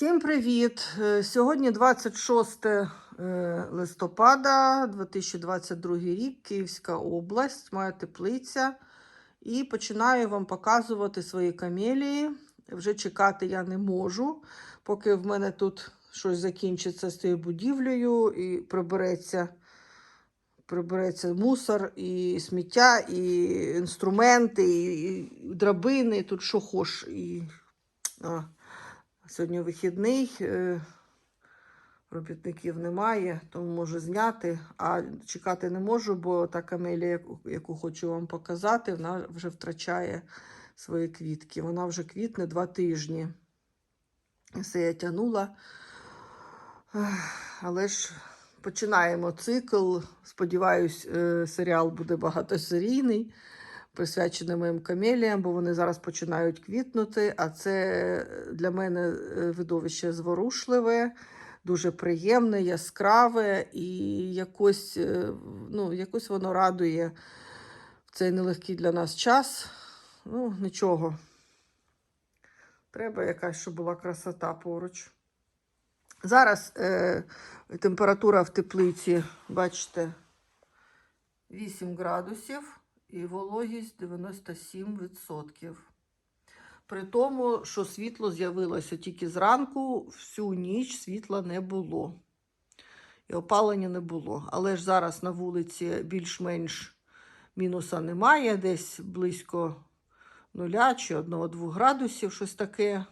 Всім привіт! Е, Сьогодні 26 е, листопада 2022 рік, Київська область, моя теплиця. І починаю вам показувати свої камелії. Вже чекати я не можу, поки в мене тут щось закінчиться з цією будівлею і прибереться, прибереться мусор, і сміття, і інструменти, і, і драбини, тут що хош. І... А. Сьогодні вихідний, е, робітників немає, тому можу зняти, а чекати не можу, бо та камелія, яку- хочу вам показати, вона вже втрачає свої квітки. Вона вже квітне два тижні. Все я тягнула. Але ж починаємо цикл. Сподіваюсь, е, серіал буде багатосерійний присвячений моїм камеліям, бо вони зараз починають квітнути. А це для мене е, видовище зворушливе, дуже приємне, яскраве і якось, е, ну, якось воно радує в цей нелегкий для нас час. Ну, нічого. Треба якась, щоб була красота поруч. Зараз е, температура в теплиці, бачите, 8 градусів і вологість 97%. При тому, що світло з'явилося тільки зранку, всю ніч світла не було. І опалення не було. Але ж зараз на вулиці більш-менш мінуса немає, десь близько нуля чи 1-2 градусів, щось таке.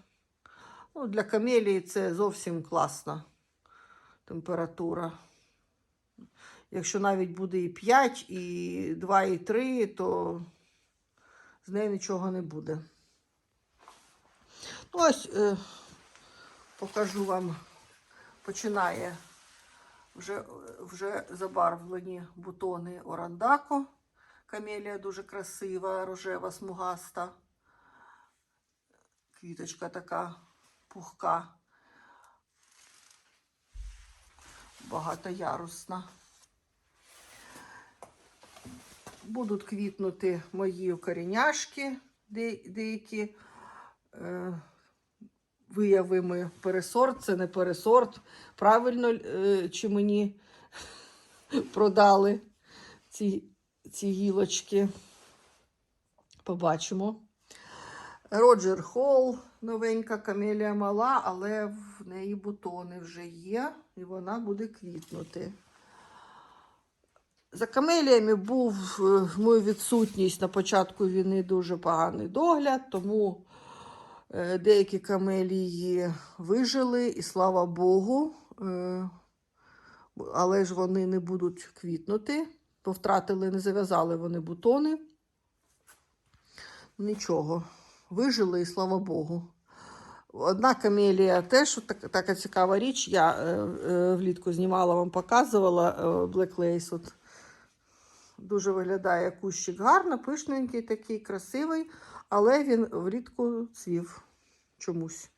Ну, для камелії це зовсім класна температура. Якщо навіть буде і 5, і 2, і 3, то з нею нічого не буде. Ну, ось е, покажу вам, починає вже, вже забарвлені бутони орандако. Камелія дуже красива, рожева, смугаста. Квіточка така пухка, багатоярусна. Будуть квітнути мої коріняшки, деякі е, пересорт, це не пересорт. Правильно е, чи мені продали ці, ці гілочки. Побачимо. Роджер Холл, новенька камелія мала, але в неї бутони вже є, і вона буде квітнути. За камеліями був е, мою відсутність на початку війни дуже поганий догляд, тому е, деякі камелії вижили, і слава Богу. Е, Але ж вони не будуть квітнути, бо втратили, не зав'язали вони бутони. Нічого, вижили і слава Богу. Одна камелія теж так, така цікава річ. Я влітку знімала, вам показувала Black Lace. От Дуже виглядає кущик гарно, пишненький, такий красивий, але він влітку цвів чомусь.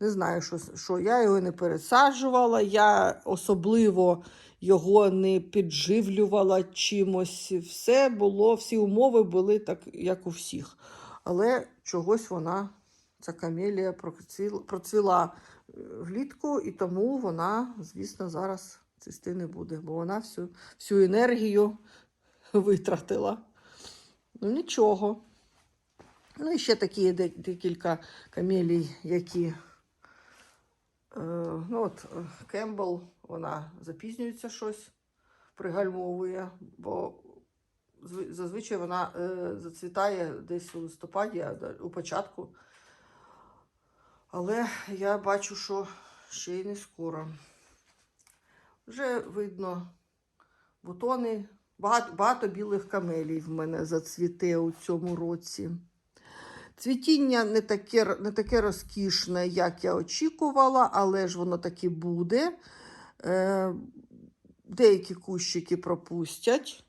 Не знаю, що, що я його не пересаджувала, я особливо його не підживлювала чимось. Все було, всі умови були так, як у всіх. Але чогось вона, ця камелія, процвіла, процвіла е, влітку, і тому вона, звісно, зараз цвісти не буде, бо вона всю, всю енергію витратила. Ну, нічого. Ну, і ще такі декілька камелій, які. Е, ну, от е, Кембл, вона запізнюється щось, пригальмовує, бо зазвичай вона е, зацвітає десь у листопаді, у початку. Але я бачу, що ще й не скоро. Вже видно бутони. Багато, багато білих камелій в мене зацвіте у цьому році. Цвітіння не таке, не таке розкішне, як я очікувала, але ж воно таки буде. Е, деякі кущики пропустять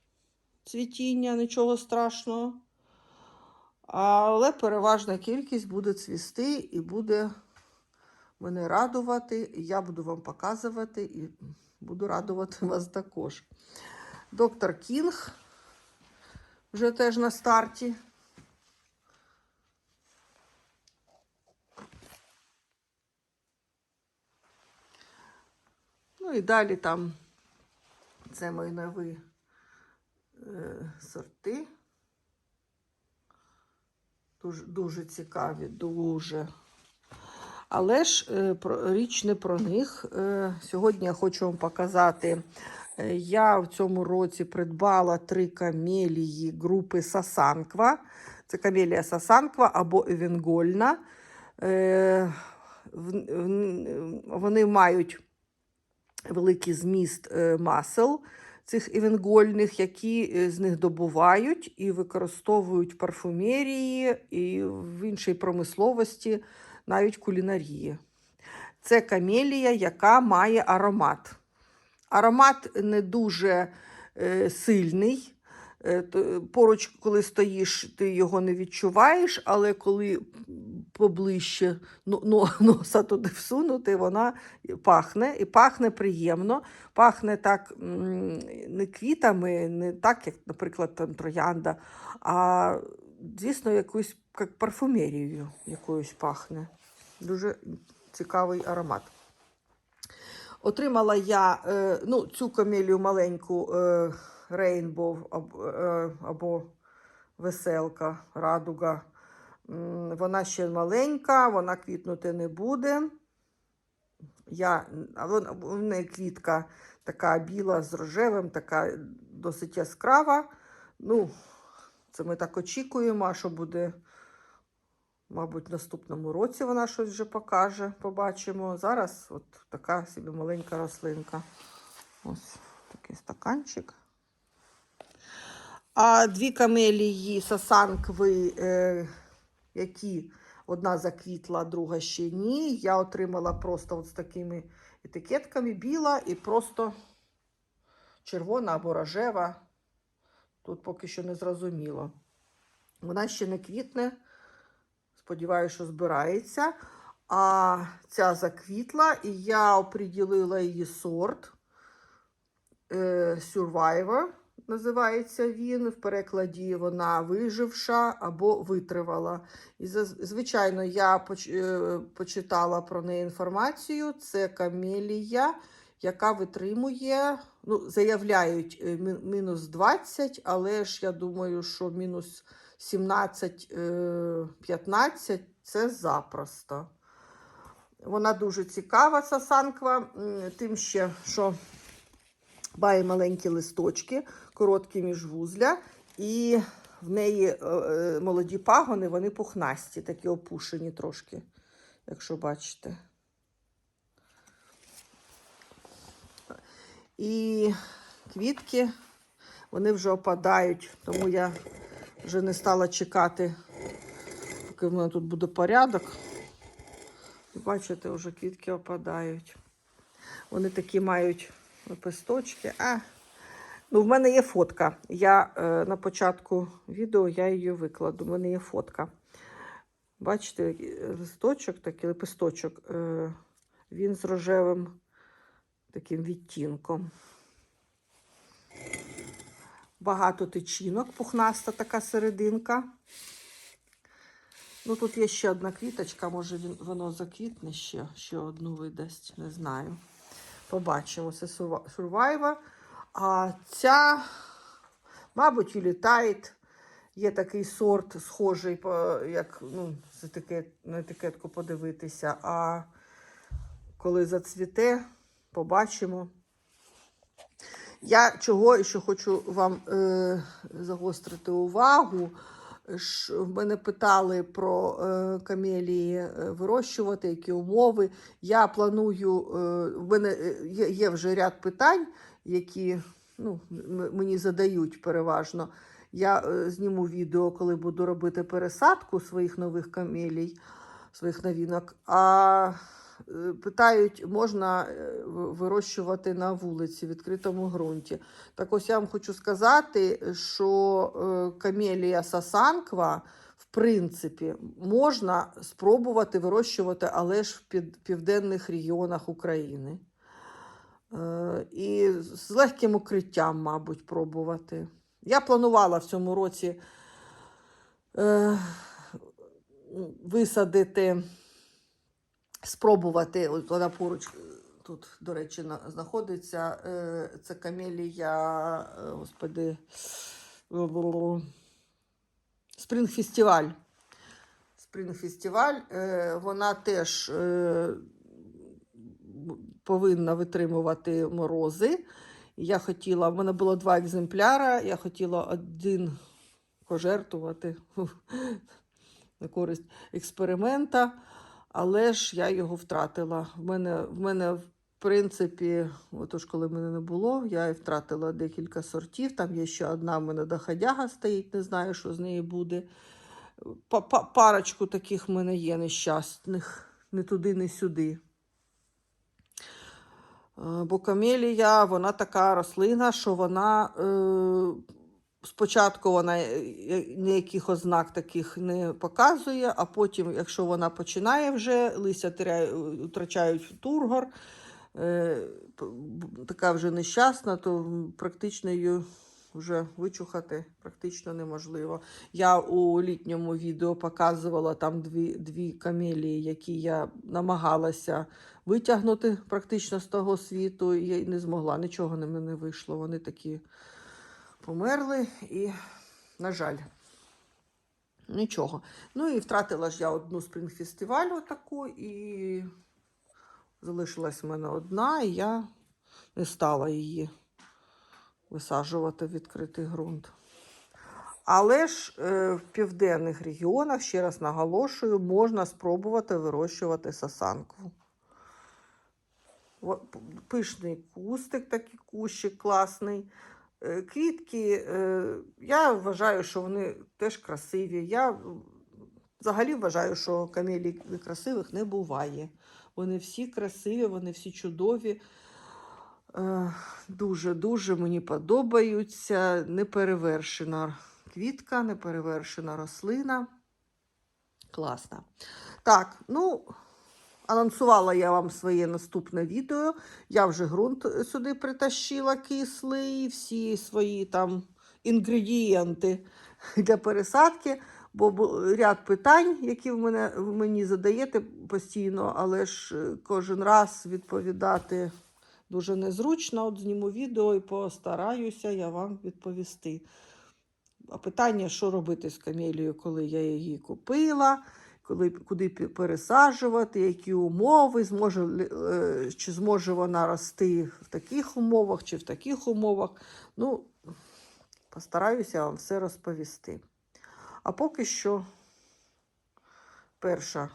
цвітіння, нічого страшного. Але переважна кількість буде цвісти і буде мене радувати. Я буду вам показувати і буду радувати вас також. Доктор Кінг вже теж на старті. Ну і далі там це мої нові е, сорти. Дуже, дуже цікаві, дуже. Але ж е, про, річ не про них. Е, сьогодні я хочу вам показати. Е, Я в цьому році придбала три камелії групи Сасанква. Це камелія Сасанква або Евенгольна. Е, Вони мають великий зміст е, масел цих евенгольних, які з них добувають і використовують в парфумерії і в іншій промисловості, навіть кулінарії. Це камелія, яка має аромат. Аромат не дуже е, сильний. Е, Поруч, коли стоїш, ти його не відчуваєш, але коли поближче но- но- носа туди всунути, вона пахне і пахне приємно. Пахне так не квітами, не так, як, наприклад, там троянда, а звісно, якоюсь як парфумерією якоюсь пахне. Дуже цікавий аромат. Отримала я е, ну, цю камелію маленьку або, е, або веселка, радуга. Вона ще маленька, вона квітнути не буде. Я, в неї квітка така біла з рожевим, така досить яскрава. Ну, це ми так очікуємо, а що буде, мабуть, в наступному році вона щось вже покаже, побачимо. Зараз от така собі маленька рослинка. Ось такий стаканчик. А дві камелії сасанкви, е, які одна заквітла, друга ще ні. Я отримала просто от з такими етикетками біла і просто червона або рожева. Тут поки що не зрозуміло. Вона ще не квітне. Сподіваюся, що збирається. А ця заквітла, і я оприділила її сорт. Е, Survivor називається він. В перекладі вона виживша або витривала. І звичайно, я е, почитала про неї інформацію. Це камелія, яка витримує, ну, заявляють е, мінус 20, але ж я думаю, що мінус 17-15 це запросто. Вона дуже цікава, ця санква, тим ще, що має маленькі листочки, короткі міжвузля, і в неї е, е, молоді пагони, вони пухнасті, такі опушені трошки, якщо бачите. І квітки, вони вже опадають, тому я вже не стала чекати, поки в мене тут буде порядок. І Бачите, вже квітки опадають. Вони такі мають лепесточки. А, ну, в мене є фотка. Я е, на початку відео я її викладу. У мене є фотка. Бачите, листочок, такий лепесточок. Е, він з рожевим таким відтінком. Багато тичінок, пухнаста така серединка. Ну, тут є ще одна квіточка, може він, воно заквітне ще, ще одну видасть, не знаю. Побачимо, це Survi- Survivor. А ця, мабуть, літає. Є такий сорт, схожий, як ну, з етикет, на етикетку подивитися. А коли зацвіте, побачимо. Я чого ще хочу вам е, загострити увагу. В мене питали про е, камелії е, вирощувати, які умови. Я планую, е, в мене е, є, є вже ряд питань, які ну, мені задають переважно. Я е, зніму відео, коли буду робити пересадку своїх нових камелій, своїх новинок. А питають, можна е, вирощувати на вулиці, в відкритому ґрунті. Так ось я вам хочу сказати, що е, камелія сасанква, в принципі, можна спробувати вирощувати, але ж в південних регіонах України. Е, і з легким укриттям, мабуть, пробувати. Я планувала в цьому році е, висадити, спробувати, от вона поруч тут, до речі, на- знаходиться е, це камелія, е, господи. Спрінг-фестиваль, е, вона теж е, повинна витримувати морози. Я хотіла, в мене було два екземпляра, я хотіла один пожертвувати на користь експеримента, але ж я його втратила. В мене, в мене в принципі, отож, коли мене не було, я і втратила декілька сортів. Там є ще одна в мене доходяга стоїть, не знаю, що з неї буде. Па- па- Парочку таких в мене є нещасних, не туди, не сюди. Е, Бо камелія, вона така рослина, що вона е, спочатку вона е, ніяких ознак таких не показує, а потім, якщо вона починає вже, листя теряє- втрачають тургор, е, така вже нещасна, то практично її вже вичухати практично неможливо. Я у літньому відео показувала там дві, дві камелії, які я намагалася витягнути практично з того світу, і не змогла, нічого не вийшло. Вони такі померли і, на жаль, нічого. Ну і втратила ж я одну спрінг-фестивалю таку, і залишилась в мене одна, і я не стала її висаджувати в відкритий ґрунт. Але ж е, в південних регіонах, ще раз наголошую, можна спробувати вирощувати сасанку. Пишний кустик, такий кущик класний. Е, Квітки, е, я вважаю, що вони теж красиві. Я взагалі вважаю, що камелій красивих не буває. Вони всі красиві, вони всі чудові. Дуже-дуже мені подобаються. Неперевершена квітка, неперевершена рослина. Класна. Так, ну, анонсувала я вам своє наступне відео. Я вже ґрунт сюди притащила кислий, всі свої там інгредієнти для пересадки. Бо ряд питань, які в мене в мені задаєте постійно, але ж е, кожен раз відповідати дуже незручно. От зніму відео і постараюся я вам відповісти. А питання, що робити з камелією, коли я її купила, коли, куди пересаджувати, які умови, зможе, е, чи зможе вона рости в таких умовах, чи в таких умовах. Ну, постараюся вам все розповісти. А поки що перша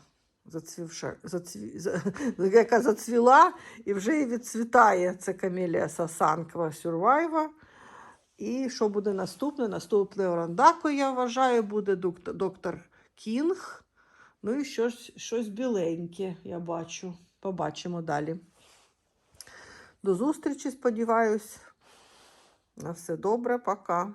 зацвівша, зацві, за, яка зацвіла і вже і відцвітає це камелія Сасанква Сюрвайва. І що буде наступне? Наступне орандако, я вважаю, буде доктор Кінг. Ну і щось, щось біленьке, я бачу. Побачимо далі. До зустрічі, сподіваюсь. На все добре, пока.